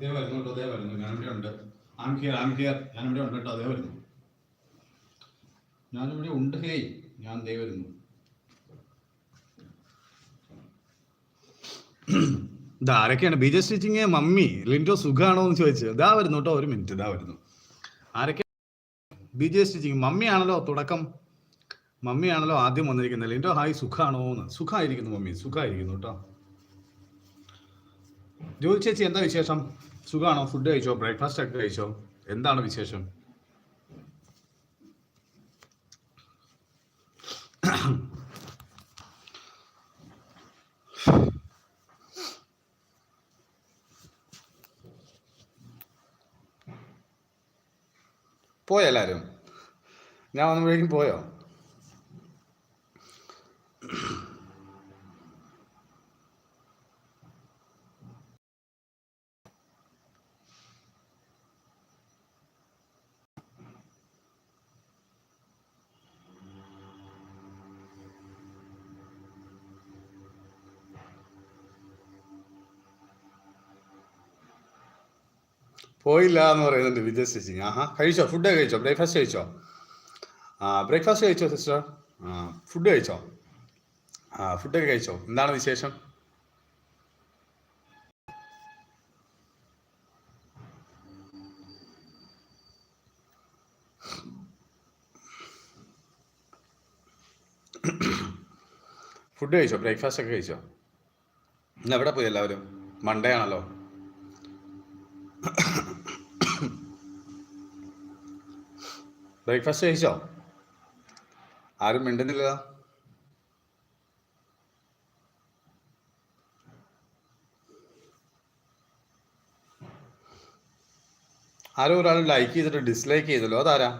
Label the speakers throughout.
Speaker 1: ദേ വരുന്നു കേട്ടോ ദേ വരുന്നു. ഞാനിവിടെ ഉണ്ട്. ആം ഹിയർ ആം ഹിയർ ഞാനിവിടെ ഉണ്ട് കേട്ടോ ദേ വരുന്നു. ഞാനിവിടെ ഉണ്ട് ഹേയ് ഞാൻ ദേ വരുന്നു. ആരൊക്കെയാണ്? B J stitching mummy Lindo സുഖാണോ എന്ന് ചോദിച്ചു. ഇതാ വരുന്നു കേട്ടോ ഒരു മിനിറ്റ് ഇതാ വരുന്നു. ആരൊക്കെ? ബി ജെ സ്റ്റിച്ചിങ് മമ്മിയാണല്ലോ തുടക്കം. മമ്മിയാണല്ലോ ആദ്യം വന്നിരിക്കുന്നത്. ലിൻഡോ ഹായ് സുഖാണോ എന്ന്. സുഖമായിരിക്കുന്നു മമ്മി സുഖമായിരിക്കുന്നു കേട്ടോ. ജോലി ചേച്ചി എന്താ വിശേഷം? സുഖാണോ? ഫുഡ് കഴിച്ചോ? ബ്രേക്ക്ഫാസ്റ്റ് ഒക്കെ കഴിച്ചോ? എന്താണ് വിശേഷം? പോയോ എല്ലാവരും ഞാൻ വന്നപ്പോഴേക്കും പോയോ? പോയില്ല എന്ന് പറയുന്നുണ്ട് വിജയ് സ്റ്റിച്ചിങ് ആഹാ കഴിച്ചോ? ഫുഡ് കഴിച്ചോ? ബ്രേക്ക്ഫാസ്റ്റ് കഴിച്ചോ? ആ ബ്രേക്ക്ഫാസ്റ്റ് കഴിച്ചോ സിസ്റ്റർ ആ ഫുഡ് കഴിച്ചോ? ആ ഫുഡൊക്കെ കഴിച്ചോ? എന്താണ് വിശേഷം? ഫുഡ് കഴിച്ചോ? ബ്രേക്ക്ഫാസ്റ്റ് ഒക്കെ കഴിച്ചോ? ഇന്ന് എവിടെ പോയി എല്ലാവരും? മൺഡേ ആണല്ലോ. ബ്രേക്ക്ഫാസ്റ്റ് കഴിച്ചോ? ആരും മിണ്ടുന്നില്ല ആരും ഒരാൾ ലൈക്ക് ചെയ്തിട്ട് ഡിസ്ലൈക്ക് ചെയ്തല്ലോ. അതാരാ?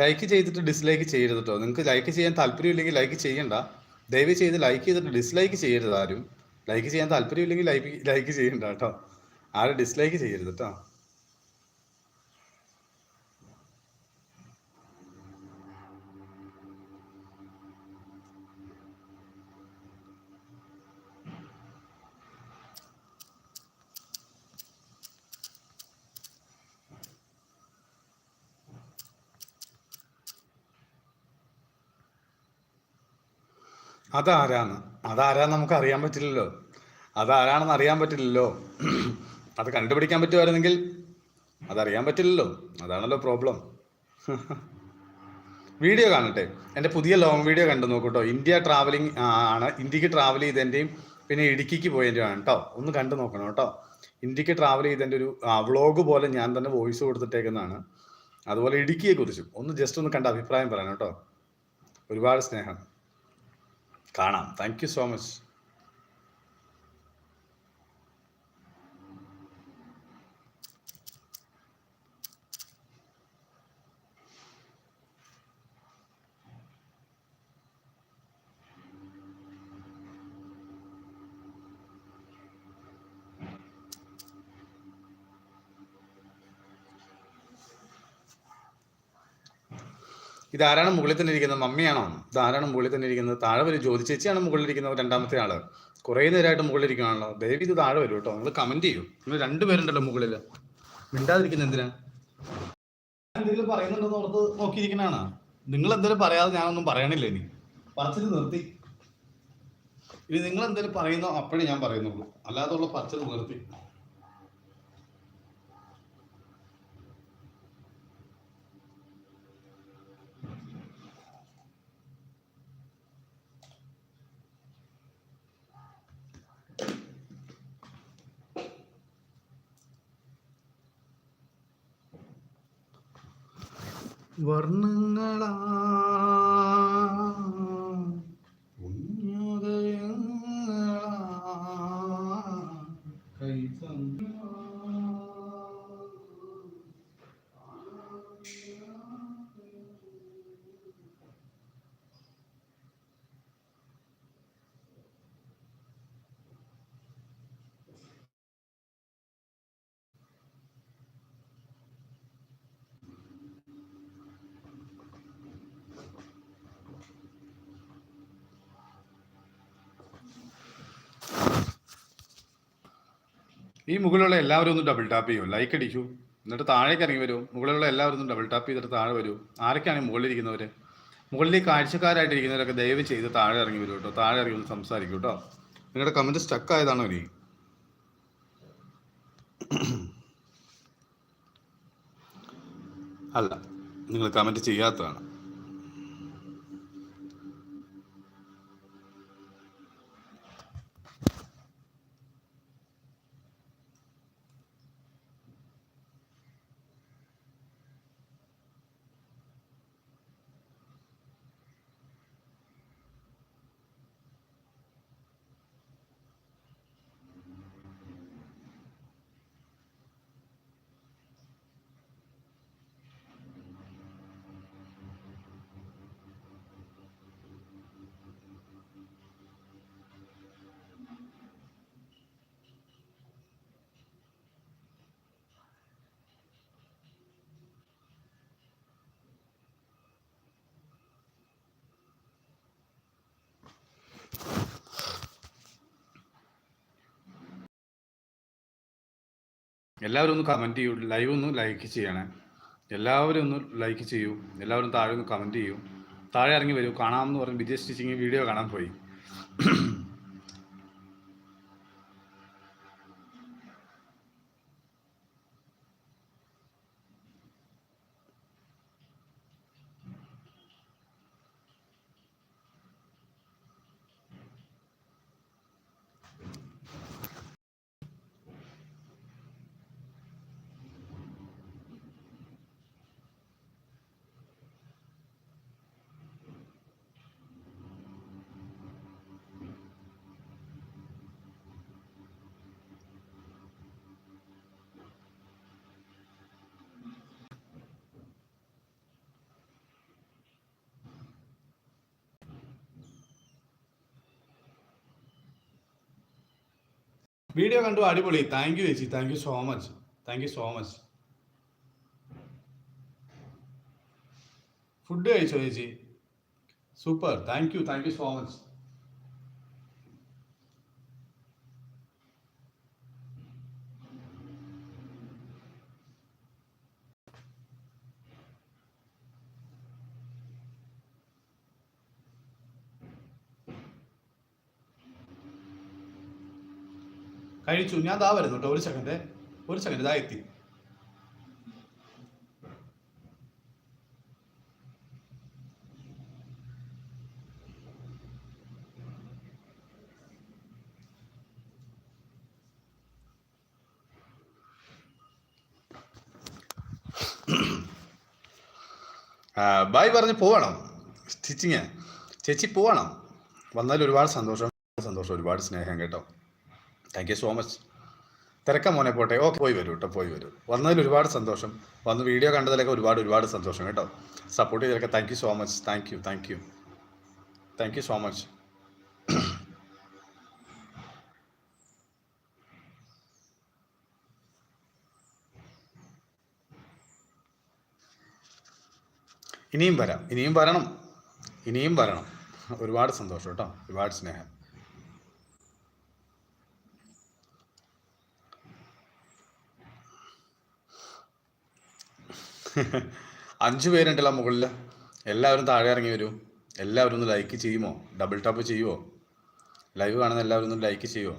Speaker 1: ലൈക്ക് ചെയ്തിട്ട് ഡിസ്ലൈക്ക് ചെയ്യരുത് കേട്ടോ നിങ്ങൾക്ക് ലൈക്ക് ചെയ്യാൻ താല്പര്യമില്ലെങ്കിൽ ലൈക്ക് ചെയ്യണ്ട. ദയവ് ചെയ്ത് ലൈക്ക് ചെയ്തിട്ട് ഡിസ്ലൈക്ക് ചെയ്യരുത് ആരും. ലൈക്ക് ചെയ്യാൻ താല്പര്യമില്ലെങ്കിൽ ലൈക്ക് ലൈക്ക് ചെയ്യണ്ട കേട്ടോ ആരും ഡിസ്ലൈക്ക് ചെയ്യരുത് കേട്ടോ അതാരാന്ന് അതാരാന്ന് നമുക്ക് അറിയാൻ പറ്റില്ലല്ലോ. അതാരാണെന്ന് അറിയാൻ പറ്റില്ലല്ലോ. അത് കണ്ടുപിടിക്കാൻ പറ്റുമായിരുന്നെങ്കിൽ അതറിയാൻ പറ്റില്ലല്ലോ. അതാണല്ലോ പ്രോബ്ലം. വീഡിയോ കാണട്ടെ. എന്റെ പുതിയ ലോങ് വീഡിയോ കണ്ടു നോക്കൂട്ടോ ഇന്ത്യ ട്രാവലിംഗ് ആണ്. ഇന്ത്യയ്ക്ക് ട്രാവൽ ചെയ്തതിന്റെയും പിന്നെ ഇടുക്കിക്ക് പോയതിന്റെയും ആണ് കേട്ടോ ഒന്ന് കണ്ടു നോക്കണം കേട്ടോ ഇന്ത്യയ്ക്ക് ട്രാവൽ ചെയ്തതിന്റെ ഒരു വ്ളോഗ് പോലെ ഞാൻ തന്നെ വോയിസ് കൊടുത്തിട്ടേക്കുന്നതാണ്. അതുപോലെ ഇടുക്കിയെ കുറിച്ചും ഒന്ന് ജസ്റ്റ് ഒന്ന് കണ്ട അഭിപ്രായം പറയണം കേട്ടോ ഒരുപാട് സ്നേഹം. കാണാം. താങ്ക് യു സോ മച്ച് ഇതാരാണ് മുകളിൽ തന്നെ ഇരിക്കുന്നത്? മമ്മിയാണോ? ഇതാരാണ് മുകളിൽ തന്നെ ഇരിക്കുന്നത്? താഴെ വരും. ജ്യോതി ചേച്ചിയാണ് മുകളിൽ ഇരിക്കുന്നത് രണ്ടാമത്തെ ആൾ. കുറെ നേരമായിട്ട് മുകളിൽ ഇരിക്കുകയാണല്ലോ. ദയവ് ഇത് താഴെ വരും കേട്ടോ. നിങ്ങൾ കമന്റ് ചെയ്യൂ. നിങ്ങൾ രണ്ടുപേരുണ്ടല്ലോ മുകളിൽ. മിണ്ടാതിരിക്കുന്ന എന്തിനാ? എന്തെങ്കിലും പറയുന്നുണ്ടെന്ന് ഓർത്ത് നോക്കിയിരിക്കണാണ് നിങ്ങൾ എന്തെങ്കിലും പറയാതെ ഞാനൊന്നും പറയണില്ല ഇനി. പറച്ചിൽ നിർത്തി. ഇനി നിങ്ങൾ എന്തെങ്കിലും പറയുന്നോ അപ്പോഴേ ഞാൻ പറയുന്നുള്ളൂ. അല്ലാതെ ഉള്ള പറച്ചിൽ നിർത്തി. വർണങ്ങളാ ഈ മുകളിലുള്ള എല്ലാവരും ഒന്ന് ഡബിൾ ടാപ്പ് ചെയ്യും. ലൈക്ക് അടിക്കൂ. എന്നിട്ട് താഴേക്ക് ഇറങ്ങി വരും. മുകളിലുള്ള എല്ലാവരും ഒന്ന് ഡബിൾ ടാപ്പ് ചെയ്തിട്ട് താഴെ വരൂ. ആരൊക്കെയാണ് മുകളിലിരിക്കുന്നവർ മുകളിൽ കാഴ്ചക്കാരായിട്ടിരിക്കുന്നവരൊക്കെ ദയവ് ചെയ്ത് താഴെ ഇറങ്ങി വരൂ കേട്ടോ. താഴെ ഇറങ്ങി ഒന്ന് സംസാരിക്കൂ കേട്ടോ. നിങ്ങളുടെ കമന്റ് സ്റ്റക്ക് ആയതാണോ ഇനി? അല്ല നിങ്ങൾ കമന്റ് ചെയ്യാത്തതാണ്. എല്ലാവരും ഒന്ന് കമന്റ് ചെയ്യൂ. ലൈവ് ഒന്ന് ലൈക്ക് ചെയ്യണേ. എല്ലാവരും ഒന്ന് ലൈക്ക് ചെയ്യൂ. എല്ലാവരും താഴെ ഒന്ന് കമന്റ് ചെയ്യൂ. താഴെ ഇറങ്ങി വരൂ. കാണാമെന്ന് പറഞ്ഞ് വിജയ് സ്റ്റിച്ചിങ് വീഡിയോ കാണാൻ പോയി. വീഡിയോ കണ്ടു അടിപൊളി. താങ്ക് യു ചേച്ചി. Thank you so much thank you so much food കഴിച്ചോ ചേച്ചി? Super thank you thank you so much കഴിച്ചു. ഞാൻ ദാ വരുന്നു കേട്ടോ. ഒരു സെക്കൻഡ് ഒരു സെക്കൻഡ് ഇതാ എത്തി. ബായ് പറഞ്ഞ് പോവണം. സ്റ്റിച്ചിങ്. ചേച്ചി പോവണം. വന്നാൽ ഒരുപാട് സന്തോഷം. സന്തോഷം. ഒരുപാട് സ്നേഹം കേട്ടോ. താങ്ക് യു സോ മച്ച് തിരക്കം മോനെ പോട്ടെ. ഓക്കെ. പോയി വരൂ കേട്ടോ പോയി വരൂ. വന്നതിൽ ഒരുപാട് സന്തോഷം. വന്ന് വീഡിയോ കണ്ടതിലൊക്കെ ഒരുപാട് ഒരുപാട് സന്തോഷം കേട്ടോ. സപ്പോർട്ട് ചെയ്തതൊക്കെ thank you so much thank you thank you thank you so much ഇനിയും വരാം. ഇനിയും വരണം. ഇനിയും വരണം. ഒരുപാട് സന്തോഷം കേട്ടോ ഒരുപാട് സ്നേഹം. അഞ്ച് പേരുണ്ടല്ലോ മുകളിൽ എല്ലാവരും താഴെ ഇറങ്ങി വരൂ. എല്ലാവരും ഒന്ന് ലൈക്ക് ചെയ്യുമോ? ഡബിൾ ടാപ്പ് ചെയ്യുമോ ലൈവ് കാണുന്ന എല്ലാവരും ഒന്ന് ലൈക്ക് ചെയ്യുമോ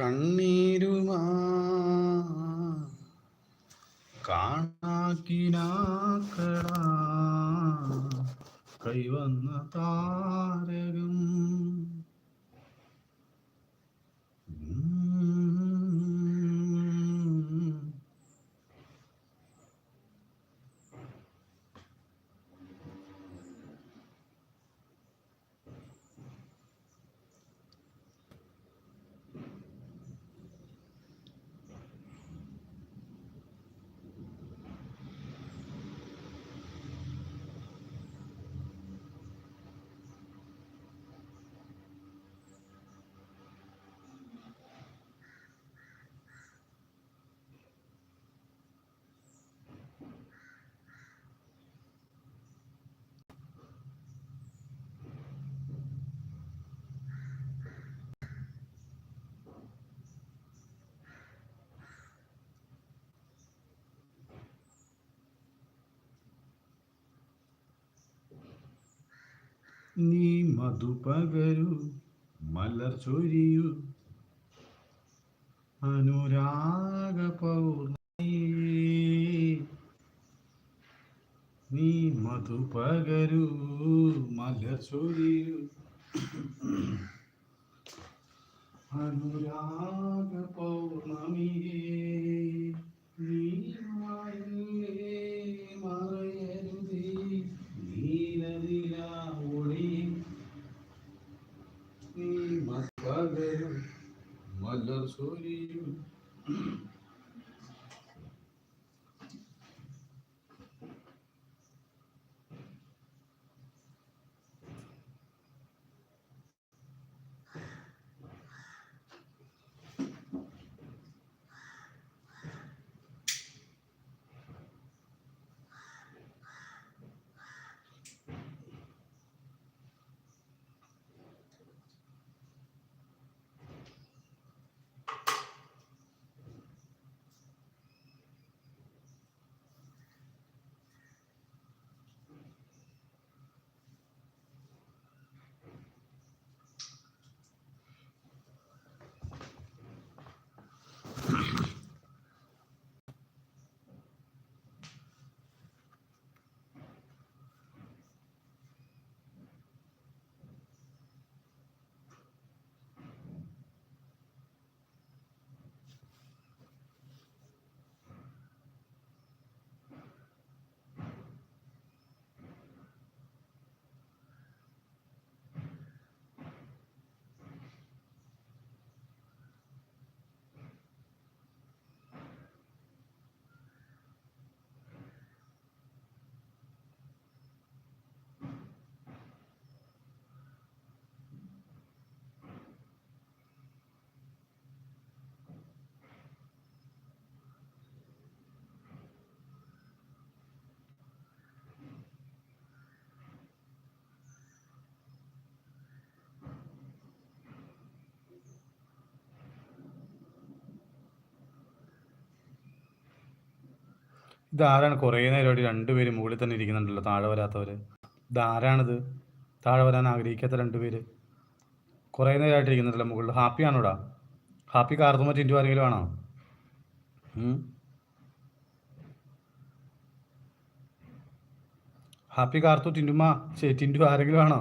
Speaker 1: കണ്ണീരുമാ. കാണാക്കിനാക്കടാ. കൈവന്ന താരകം. നീ മധു പകരു മലർ ചൊരിയു. അനുരാഗ നീ മധു പകരു മലർ ചൊരിയു. അനുരാഗ പൗർണമിയേ നീ മായല്ലേ മറയരുതേ മലർ ചൊരിയു ഇതാരാണ് കുറേ നേരമായിട്ട് രണ്ടുപേര് മുകളിൽ തന്നെ ഇരിക്കുന്നുണ്ടല്ലോ താഴെ വരാത്തവര്. ഇതാരാണിത്? താഴെ വരാൻ ആഗ്രഹിക്കാത്ത രണ്ടുപേര് കുറേ നേരമായിട്ട് ഇരിക്കുന്നുണ്ടല്ലോ മുകളിൽ. ഹാപ്പി ആണോടാ? ഹാപ്പി കാർത്തുമ ടിന്റു ആരെങ്കിലും ആണോ? ഹാപ്പി കാർത്തു ടിന്റുമ്മ ടിന്റു ആരെങ്കിലും ആണോ?